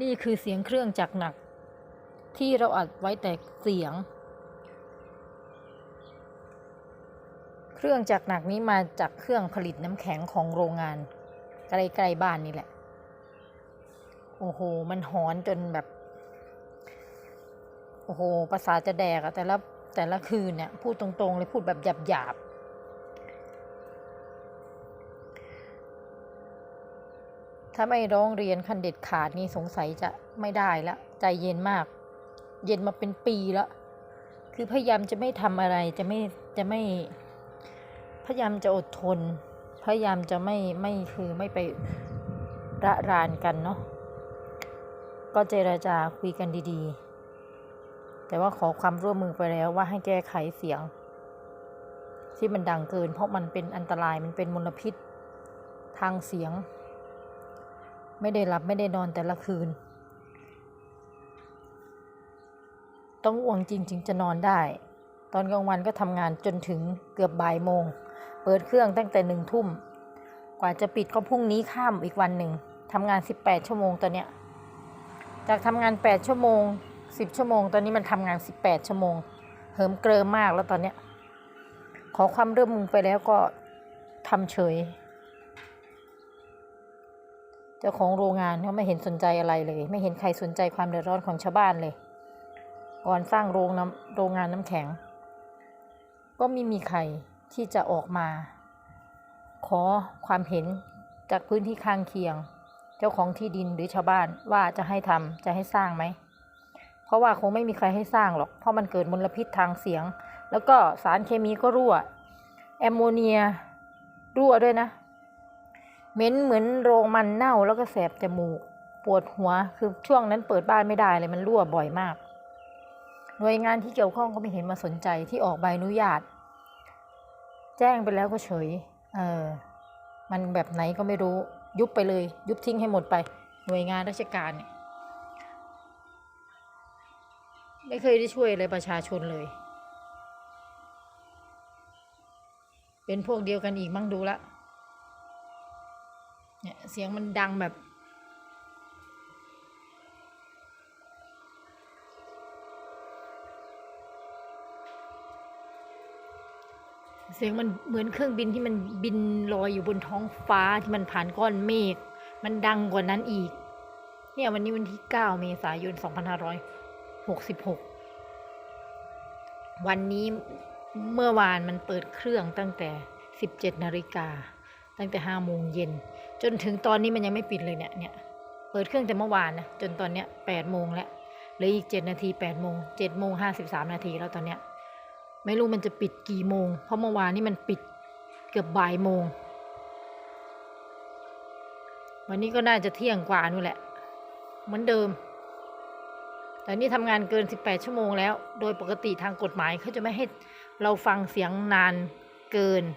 นี่คือเสียงเครื่องจักรหนัก ที่เราอัดไว้แต่เสียง เครื่องจักรหนักนี้มาจากเครื่องผลิตน้ำแข็งของโรงงานใกล้ๆบ้านนี่แหละ โอ้โห มันหอนจนแบบ โอ้โหภาษาจะแดกอะแต่ละแต่ละคืนเนี่ย พูดตรงๆเลยพูดแบบหยาบๆ ถ้าไม่ร้องเรียนคันเด็ดขาดนี่สงสัยจะไม่ได้ละใจเย็นมาก เย็นมาเป็นปีแล้วคือพยายามจะไม่ทำอะไรจะไม่จะไม่ พยายามจะอดทน พยายามจะไม่ไม่คือไม่ไประรานกันเนาะก็เจราจาคุยกันดีๆ แต่ว่าขอความร่วมมือไปแล้วว่าให้แก้ไขเสียง ที่มันดังเกิน เพราะมันเป็นอันตรายมันเป็นมลพิษทางเสียง ไม่ได้หลับไม่ได้นอนแต่ละคืน ต้องง่วงจริงๆจะนอนได้ ตอนกลางวันก็ทำงานจนถึงเกือบบ่ายโมง เปิดเครื่องตั้งแต่หนึ่งทุ่ม กว่าจะปิดก็พรุ่งนี้ข้ามอีกวันหนึ่งทำงาน 18 ชั่วโมงตอนเนี้ย จากทำงาน 8 ชั่วโมง 10 ชั่วโมง ตอนนี้มันทำงาน 18 ชั่วโมง เหิมเกริมมากแล้วตอนเนี้ย ขอความร่วมมือไปแล้วก็ทำเฉย เจ้าของโรงงานเขาไม่เห็นสนใจอะไรเลย ไม่เห็นใครสนใจความเดือดร้อนของชาวบ้านเลย ก่อนสร้างโรงน้ำโรงงานน้ำแข็ง ก็ไม่มีใครที่จะออกมา ขอความเห็นจากพื้นที่ข้างเคียง เจ้าของที่ดินหรือชาวบ้านว่าจะให้ทำจะให้สร้างไหมเพราะว่าคงไม่มีใครให้สร้างหรอก เพราะมันเกิดมลพิษทางเสียง แล้วก็สารเคมีก็รั่วแอมโมเนียรั่วด้วยนะ เหม็นเหมือนโรงมันเน่าแล้วก็แสบจมูก ปวดหัวคือช่วงนั้นเปิดบ้านไม่ได้เลยมันรั่วบ่อยมาก หน่วยงานที่เกี่ยวข้องก็ไม่เห็นมาสนใจที่ออกใบอนุญาต แจ้งไปแล้วก็เฉย เออ มันแบบไหนก็ไม่รู้ ยุบไปเลย ยุบทิ้งให้หมดไป หน่วยงานราชการเนี่ยไม่เคยได้ช่วยอะไรประชาชนเลย เป็นพวกเดียวกันอีกมั่งดูละ เสียงมันดังแบบ เสียงมันเหมือนเครื่องบินที่มันบินลอยอยู่บนท้องฟ้าที่มันผ่านก้อนเมฆมันดังกว่านั้นอีก เนี่ยวันนี้วันที่ 9 เมษายน 2566 วันนี้เมื่อวานมันเปิดเครื่องตั้งแต่ 17 นาฬิกา ตั้งแต่5โมงเย็น จนถึงตอนนี้มันยังไม่ปิดเลยเนี่ยเนี่ยเปิดเครื่องแต่เมื่อวานนะจนตอนเนี้ย8โมงแล้วเหลืออีก7นาที8โมง7โมง53นาทีแล้วตอนเนี้ยไม่รู้มันจะปิดกี่โมง เพราะเมื่อวานนี่มันปิดเกือบบ่ายโมง วันนี้ก็น่าจะเที่ยงกว่านู่นแหละ เหมือนเดิม แต่นี่ทำงานเกิน 18 ชั่วโมงแล้ว โดยปกติทางกฎหมายเขาจะไม่ให้เราฟังเสียงนานเกิน